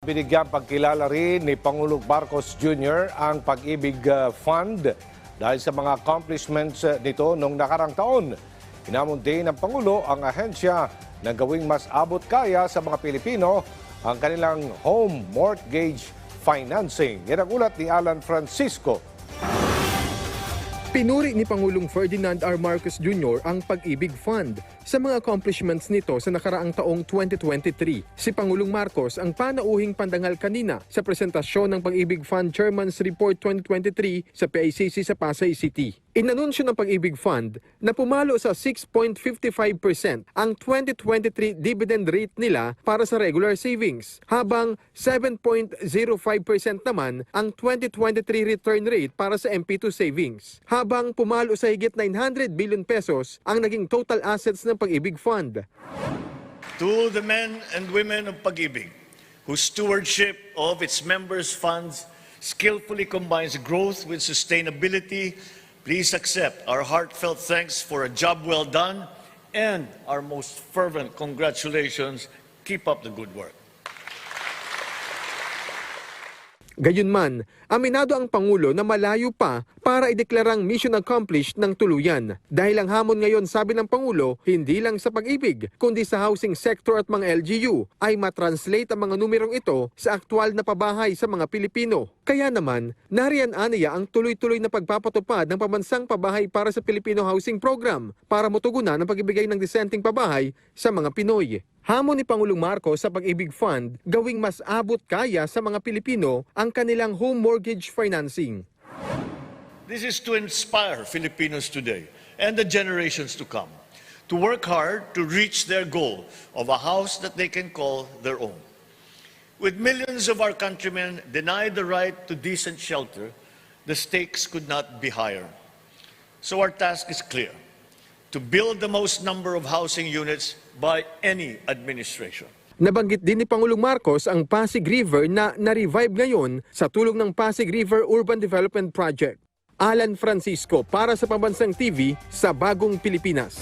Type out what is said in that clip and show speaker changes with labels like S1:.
S1: Binigyan pagkilala rin ni Pangulong Marcos Jr. ang Pag-ibig uh, Fund dahil sa mga accomplishments uh, nito noong nakarang taon. Inamunti ng Pangulo ang ahensya na gawing mas abot kaya sa mga Pilipino ang kanilang home mortgage financing. Yan ang ulat ni Alan Francisco.
S2: Pinuri ni Pangulong Ferdinand R. Marcos Jr. ang Pag-ibig Fund sa mga accomplishments nito sa nakaraang taong 2023. Si Pangulong Marcos ang panauhing pandangal kanina sa presentasyon ng Pag-ibig Fund Chairman's Report 2023 sa PICC sa Pasay City. Inanunsyo ng Pag-ibig Fund na pumalo sa 6.55% ang 2023 dividend rate nila para sa regular savings, habang 7.05% naman ang 2023 return rate para sa MP2 savings. Habang pumalo sa higit 900 billion pesos ang naging total assets ng Pag-ibig Fund.
S3: To the men and women of Pag-ibig, whose stewardship of its members' funds skillfully combines growth with sustainability, please accept our heartfelt thanks for a job well done and our most fervent congratulations. Keep up the good work.
S2: Gayunman, aminado ang Pangulo na malayo pa para ideklarang mission accomplished ng tuluyan. Dahil ang hamon ngayon, sabi ng Pangulo, hindi lang sa pag-ibig, kundi sa housing sector at mga LGU, ay matranslate ang mga numerong ito sa aktwal na pabahay sa mga Pilipino. Kaya naman, nariyan aniya ang tuloy-tuloy na pagpapatupad ng pamansang pabahay para sa Filipino Housing Program para matugunan ang pagbibigay ng disenteng pabahay sa mga Pinoy. Hamon ni Pangulong Marcos sa Pag-ibig Fund gawing mas abot kaya sa mga Pilipino ang kanilang home mortgage financing.
S3: This is to inspire Filipinos today and the generations to come to work hard to reach their goal of a house that they can call their own. With millions of our countrymen denied the right to decent shelter, the stakes could not be higher. So our task is clear to build the most number of housing units by any administration.
S2: Nabanggit din ni Pangulong Marcos ang Pasig River na na-revive ngayon sa tulong ng Pasig River Urban Development Project. Alan Francisco para sa Pambansang TV sa Bagong Pilipinas.